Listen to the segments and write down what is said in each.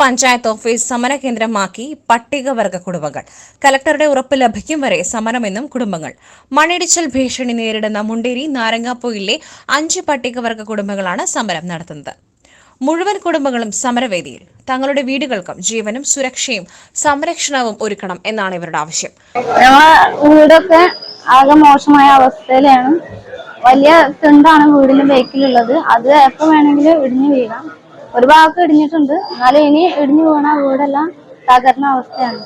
Panchayat office സമര കേന്ദ്രമാക്കി പട്ടികവർഗ കുടുംബങ്ങൾ. കലക്ടറുടെ ഉറപ്പ് ലഭിക്കും വരെ സമരമെന്നും കുടുംബങ്ങൾ. മണ്ണിടിച്ചൽ ഭീഷണി നേരിടുന്ന മുണ്ടേരി നാരങ്ങാപ്പൊയിലെ അഞ്ച് പട്ടികവർഗ കുടുംബങ്ങളാണ് സമരം നടത്തുന്നത്. മുഴുവൻ കുടുംബങ്ങളും സമരവേദിയിൽ. തങ്ങളുടെ വീടുകൾക്കും ജീവനും സുരക്ഷയും സംരക്ഷണവും ഒരുക്കണം എന്നാണ് ഇവരുടെ ആവശ്യം. വീടൊക്കെ ആകെ മോശമായ അവസ്ഥയിലാണ്. വലിയ തിണ്ടാണ് വീടിന്റെ ബേക്കിലുള്ളത് അത് എപ്പോ വേണമെങ്കിലും ഇടിഞ്ഞു വീഴാം. ഒരു ഭാഗത്ത് ഇടിഞ്ഞിട്ടുണ്ട്. എന്നാലും ഇനി ഇടിഞ്ഞു വീണ വീടെല്ലാം തകർന്ന അവസ്ഥയാണ്.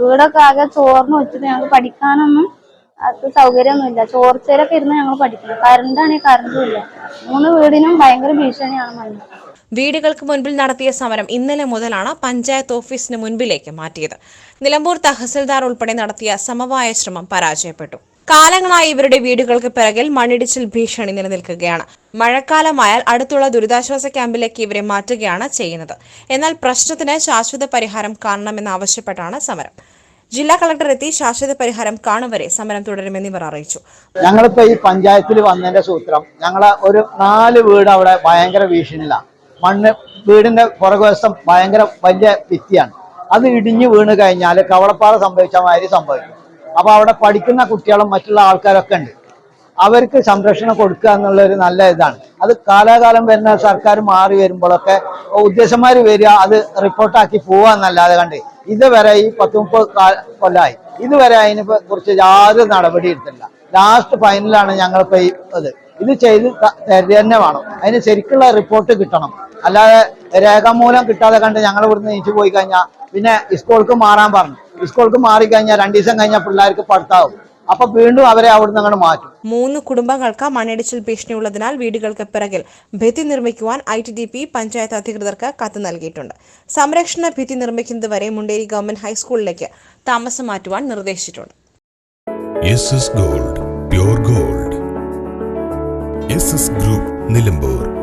വീടൊക്കെ ആകെ ചോർന്ന് വെച്ചിട്ട് ഞങ്ങൾക്ക് പഠിക്കാനൊന്നും അത് സൗകര്യമൊന്നുമില്ല. ചോർച്ചയിലൊക്കെ ഇരുന്ന് ഞങ്ങൾ പഠിക്കുന്നത് കറണ്ടാണെങ്കിൽ കറണ്ടും ഇല്ല. മൂന്ന് വീടിനും ഭയങ്കര ഭീഷണിയാണ് മണ്ണ്. വീടുകൾക്ക് മുൻപിൽ നടത്തിയ സമരം ഇന്നലെ മുതലാണ് പഞ്ചായത്ത് ഓഫീസിന് മുൻപിലേക്ക് മാറ്റിയത്. നിലമ്പൂർ തഹസിൽദാർ ഉൾപ്പെടെ നടത്തിയ സമവായ ശ്രമം പരാജയപ്പെട്ടു. കാലങ്ങളായി ഇവരുടെ വീടുകൾക്ക് പിറകിൽ മണ്ണിടിച്ചിൽ ഭീഷണി നിലനിൽക്കുകയാണ്. മഴക്കാലമായാൽ അടുത്തുള്ള ദുരിതാശ്വാസ ക്യാമ്പിലേക്ക് ഇവരെ മാറ്റുകയാണ് ചെയ്യുന്നത്. എന്നാൽ പ്രശ്നത്തിന് ശാശ്വത പരിഹാരം കാണണമെന്നാവശ്യപ്പെട്ടാണ് സമരം. ജില്ലാ കളക്ടർ എത്തി ശാശ്വത പരിഹാരം കാണുവരെ സമരം തുടരുമെന്ന് ഇവർ അറിയിച്ചു. ഞങ്ങളിപ്പോ ഈ പഞ്ചായത്തിൽ വന്നതിന്റെ സൂത്രം ഞങ്ങളെ ഒരു നാല് വീട് അവിടെ ഭയങ്കര ഭീഷണിയിലാണ് മണ്ണ് വീടിന്റെ പുറകുവശം ഭയങ്കര വലിയ ഭിത്തിയാണ്. അത് ഇടിഞ്ഞു വീണ് കഴിഞ്ഞാൽ കവളപ്പാറ സംഭവിച്ച മാതിരി സംഭവിക്കും. അപ്പൊ അവിടെ പഠിക്കുന്ന കുട്ടികളും മറ്റുള്ള ആൾക്കാരൊക്കെ ഉണ്ട്. അവർക്ക് സംരക്ഷണം കൊടുക്കുക എന്നുള്ള ഒരു നല്ല ഇതാണ്. അത് കാലാകാലം വരുന്ന സർക്കാർ മാറി വരുമ്പോഴൊക്കെ ഉദ്ദേശന്മാർ വരിക അത് റിപ്പോർട്ടാക്കി പോവുക എന്നല്ലാതെ കണ്ട് ഇതുവരെ ഈ പത്ത് മുപ്പത് കൊല്ലമായി ഇതുവരെ അതിനെ കുറിച്ച് യാതൊരു നടപടി എടുത്തില്ല ലാസ്റ്റ് ഫൈനലാണ് ഞങ്ങളിപ്പോ ഈ ഇത്. ഇത് ചെയ്ത് തന്നെ വേണം. അതിന് ശരിക്കുള്ള റിപ്പോർട്ട് കിട്ടണം. അല്ലാതെ രേഖാമൂലം കിട്ടാതെ കണ്ട് ഞങ്ങൾ ഇവിടുന്ന് നീച്ചു പോയി കഴിഞ്ഞാൽ പിന്നെ സ്കൂൾക്ക് മാറാൻ പറഞ്ഞു. സ്കൂൾക്ക് മാറിക്കഴിഞ്ഞാൽ രണ്ടു ദിവസം കഴിഞ്ഞാൽ പിള്ളേർക്ക് പഠിത്താവും. അപ്പൊ വീണ്ടും അവരെ അവിടുന്ന് അങ്ങോട്ട് മാറ്റും. മൂന്ന് കുടുംബങ്ങൾക്ക് മണ്ണിടിച്ചിൽ ഭീഷണിയുള്ളതിനാൽ വീടുകൾക്ക് പിറകിൽ ഭിത്തി നിർമ്മിക്കുവാൻ I T D P panchayat അധികൃതർക്ക് കത്ത് നൽകിയിട്ടുണ്ട്. സംരക്ഷണ ഭിത്തി നിർമ്മിക്കുന്നതുവരെ മുണ്ടേരി ഗവൺമെന്റ് ഹൈസ്കൂളിലേക്ക് താമസം മാറ്റുവാൻ നിർദ്ദേശിച്ചിട്ടുണ്ട്. Gold pure gold. Group Nilambur.